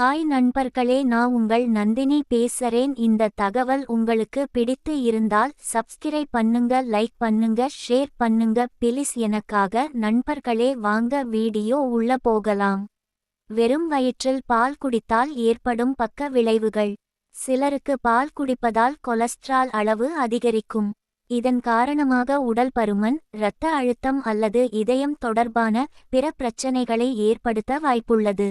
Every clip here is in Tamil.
ஹாய் நண்பர்களே நான் உங்கள் நந்தினி பேசுறேன். இந்த தகவல் உங்களுக்கு பிடித்து இருந்தால் சப்ஸ்கிரைப் பண்ணுங்க லைக் பண்ணுங்க ஷேர் பண்ணுங்க. பிலிஸ் எனக்காக நண்பர்களே வாங்க வீடியோ உள்ள போகலாம். வெறும் வயிற்றில் பால் குடித்தால் ஏற்படும் பக்க விளைவுகள். சிலருக்கு பால் குடிப்பதால் கொலஸ்ட்ரால் அளவு அதிகரிக்கும். இதன் காரணமாக உடல் பருமன் இரத்த அழுத்தம் அல்லது இதயம் தொடர்பான பிற பிரச்சனைகளை ஏற்படுத்த வாய்ப்புள்ளது.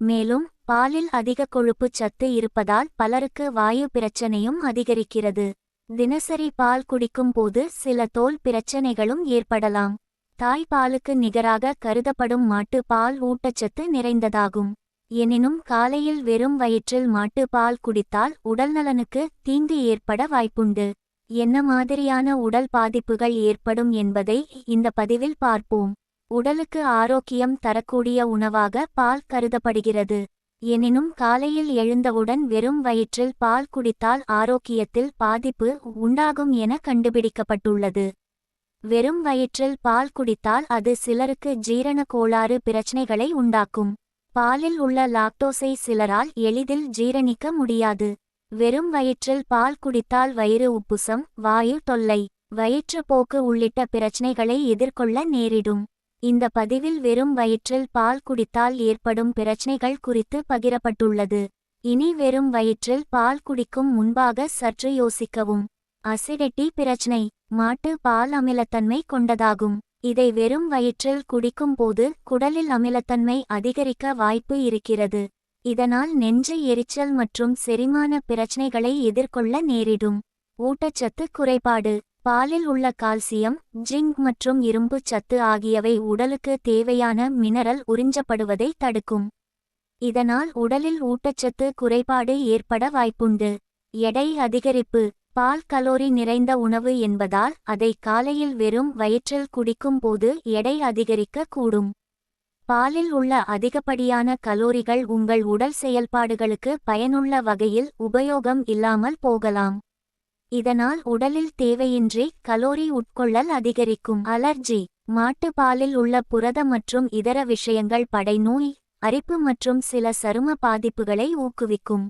மேலும் பாலில் அதிக கொழுப்பு சத்து இருப்பதால் பலருக்கு வாயு பிரச்சனையும் அதிகரிக்கிறது. தினசரி பால் குடிக்கும் போது சில தோல் பிரச்சனைகளும் ஏற்படலாம். தாய் பாலுக்கு நிகராக கருதப்படும் மாட்டு பால் ஊட்டச்சத்து நிறைந்ததாகும். எனினும் காலையில் வெறும் வயிற்றில் மாட்டு பால் குடித்தால் உடல்நலனுக்கு தீங்கு ஏற்பட வாய்ப்புண்டு. என்ன மாதிரியான உடல் பாதிப்புகள் ஏற்படும் என்பதை இந்த பதிவில் பார்ப்போம். உடலுக்கு ஆரோக்கியம் தரக்கூடிய உணவாக பால் கருதப்படுகிறது. எனினும் காலையில் எழுந்தவுடன் வெறும் வயிற்றில் பால் குடித்தால் ஆரோக்கியத்தில் பாதிப்பு உண்டாகும் என கண்டுபிடிக்கப்பட்டுள்ளது. வெறும் வயிற்றில் பால் குடித்தால் அது சிலருக்கு ஜீரண கோளாறு பிரச்சனைகளை உண்டாக்கும். பாலில் உள்ள லாக்டோஸை சிலரால் எளிதில் ஜீரணிக்க முடியாது. வெறும் வயிற்றில் பால் குடித்தால் வயிறு உப்புசம் வாயு தொல்லை வயிற்றுப்போக்கு உள்ளிட்ட பிரச்சனைகளை எதிர்கொள்ள நேரிடும். இந்த பதிவில் வெறும் வயிற்றில் பால் குடித்தால் ஏற்படும் பிரச்சனைகள் குறித்து பகிரப்பட்டுள்ளது. இனி வெறும் வயிற்றில் பால் குடிக்கும் முன்பாக சற்று யோசிக்கவும். அசிடிட்டி பிரச்சனை மாட்டு பால் அமிலத்தன்மை கொண்டதாகும். இதை வெறும் வயிற்றில் குடிக்கும் போது குடலில் அமிலத்தன்மை அதிகரிக்க வாய்ப்பு இருக்கிறது. இதனால் நெஞ்சு எரிச்சல் மற்றும் செரிமான பிரச்சனைகளை எதிர்கொள்ள நேரிடும். ஊட்டச்சத்து குறைபாடு. பாலில் உள்ள கால்சியம் ஜிங்க் மற்றும் இரும்பு சத்து ஆகியவை உடலுக்கு தேவையான மினரல் உறிஞ்சப்படுவதை தடுக்கும். இதனால் உடலில் ஊட்டச்சத்து குறைபாடு ஏற்பட வாய்ப்புண்டு. எடை அதிகரிப்பு பால் கலோரி நிறைந்த உணவு என்பதால் அதை காலையில் வெறும் வயிற்றில் குடிக்கும் போது எடை அதிகரிக்க கூடும். பாலில் உள்ள அதிகப்படியான கலோரிகள் உங்கள் உடல் செயல்பாடுகளுக்கு பயனுள்ள வகையில் உபயோகம் இல்லாமல் போகலாம். இதனால் உடலில் தேவையின்றி கலோரி உட்கொள்ளல் அதிகரிக்கும். அலர்ஜி மாட்டுப்பாலில் உள்ள புரத மற்றும் இதர விஷயங்கள் படைநோய் அரிப்பு மற்றும் சில சரும பாதிப்புகளை ஊக்குவிக்கும்.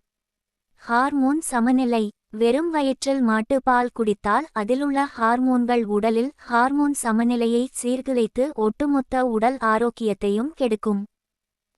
ஹார்மோன் சமநிலை வெறும் வயிற்றில் மாட்டுப்பால் குடித்தால் அதிலுள்ள ஹார்மோன்கள் உடலில் ஹார்மோன் சமநிலையை சீர்குலைத்து ஒட்டுமொத்த உடல் ஆரோக்கியத்தையும் கெடுக்கும்.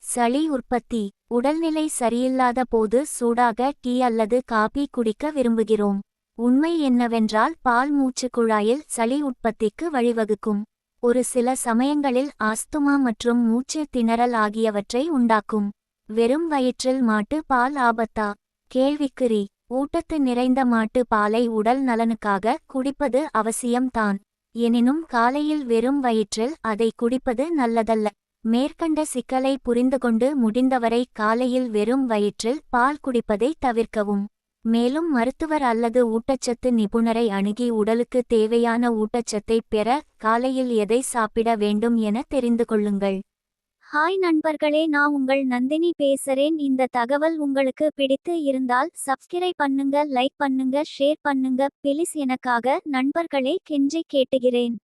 சளி உற்பத்தி உடல்நிலை சரியில்லாத போது சூடாக டீ அல்லது காபி குடிக்க விரும்புகிறோம். உண்மை என்னவென்றால் பால் மூச்சு குழாயில் சளி உற்பத்திக்கு வழிவகுக்கும். ஒரு சில சமயங்களில் ஆஸ்துமா மற்றும் மூச்சு திணறல் ஆகியவற்றை உண்டாக்கும். வெறும் வயிற்றில் மாட்டு பால் ஆபத்தா? கேள்விக்குறி ஊட்டத்து நிறைந்த மாட்டு பாலை உடல் நலனுக்காக குடிப்பது அவசியம்தான் எனினும் காலையில் வெறும் வயிற்றில் அதை குடிப்பது நல்லதல்ல. மேற்கண்ட சிக்கலை புரிந்துகொண்டு முடிந்தவரை காலையில் வெறும் வயிற்றில் பால் குடிப்பதை தவிர்க்கவும். மேலும் மருத்துவர் அல்லது ஊட்டச்சத்து நிபுணரை அணுகி உடலுக்கு தேவையான ஊட்டச்சத்தை பெற காலையில் எதை சாப்பிட வேண்டும் என தெரிந்து கொள்ளுங்கள். ஹாய் நண்பர்களே நான் உங்கள் நந்தினி பேசுறேன். இந்த தகவல் உங்களுக்கு பிடித்து இருந்தால் சப்ஸ்கிரைப் பண்ணுங்க லைக் பண்ணுங்க ஷேர் பண்ணுங்க. பிளீஸ் எனக்காக நண்பர்களே கெஞ்சி கேட்டுகிறேன்.